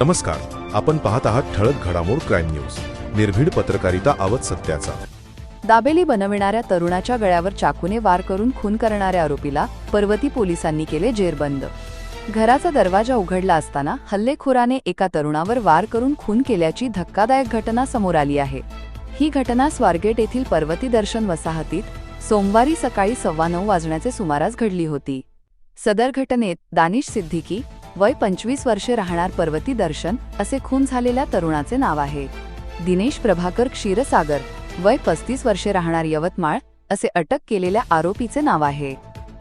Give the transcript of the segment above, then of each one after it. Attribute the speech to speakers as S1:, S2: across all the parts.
S1: नमस्कार आपण पाहत आहात ठळक घडामोड क्राईम न्यूज. निर्भीड पत्रकारिता आवत सत्याचा.
S2: दाबेली बनविणाऱ्या तरुणाच्या गळ्यावर चाकूने वार करून खून करणाऱ्या आरोपीला पर्वती पोलिसांनी केले जेरबंद. घराचा दरवाजा उघडला असताना हल्लेखोराने एका तरुणावर वार करून खून केल्याची धक्कादायक घटना समोर आली आहे. ही घटना स्वारगेट येथील पर्वती दर्शन वसाहतीत सोमवारी सकाळी सव्वा नऊ वाजण्याचे सुमारास घडली होती. सदर घटनेत दानिश सिद्दीकी वय पंचवीस वर्षे राहणार पर्वती दर्शन असे खून झालेल्या तरुणाचे नाव आहे. दिनेश प्रभाकर क्षीरसागर वय पस्तीस वर्षे राहणार यवतमाळ असे अटक केलेल्या आरोपीचे नाव आहे.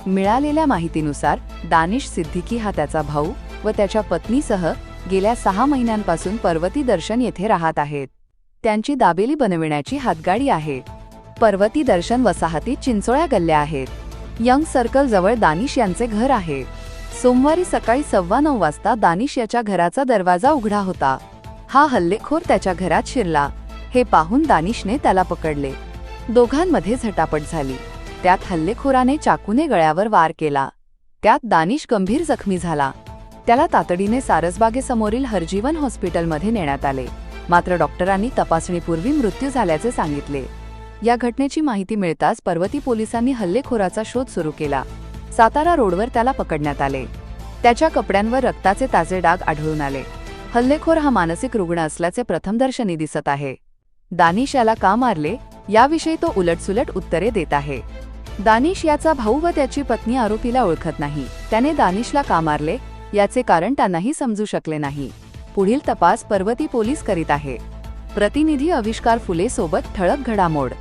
S2: मिळालेल्या माहितीनुसार दानिश सिद्दीकी हा त्याचा भाऊ व त्याच्या पत्नीसह गेल्या सहा महिन्यांपासून पर्वती दर्शन येथे राहत आहेत. त्यांची दाबेली बनविण्याची हातगाडी आहे. पर्वती दर्शन वसाहतीत चिंचोळ्या गल्ल्या आहेत. यंग सर्कल जवळ दानिश यांचे घर आहे. सोमवारी सकाळी सव्वा नऊ वाजता दानिश याच्या घराचा दरवाजा उघडा होता. हा हल्लेखोर त्याच्या घरात शिरला. हे पाहून दानिशने त्याला पकडले. दोघांमध्ये झटापट झाली. त्यात हल्लेखोराने चाकूने गळ्यावर वार केला. त्यात दानिश गंभीर जखमी झाला. त्याला तातडीने सारसबागेसमोरील हरजीवन हॉस्पिटलमध्ये नेण्यात आले. मात्र डॉक्टरांनी तपासणीपूर्वी मृत्यू झाल्याचे सांगितले. या घटनेची माहिती मिळताच पर्वती पोलिसांनी हल्लेखोराचा शोध सुरू केला. सातारा रोडवर त्याला पकडण्यात आले. त्याच्या कपड्यांवर रक्ताचे ताजे डाग आढळून आले. हल्लेखोर हा मानसिक रुग्ण असल्याचे प्रथमदर्शनी दिसत आहे. दानिश याला का मारले? याविषयी तो उलटसुलट उत्तरे देत आहे. दानिश याचा भाऊ व त्याची पत्नी आरोपीला ओळखत नाही. त्याने दानिशला का मारले? याचे कारण त्यांनाही समजू शकले नाही. पुढील तपास पर्वती पोलीस करीत आहे. प्रतिनिधी आविष्कार फुले सोबत ठळक घडामोड.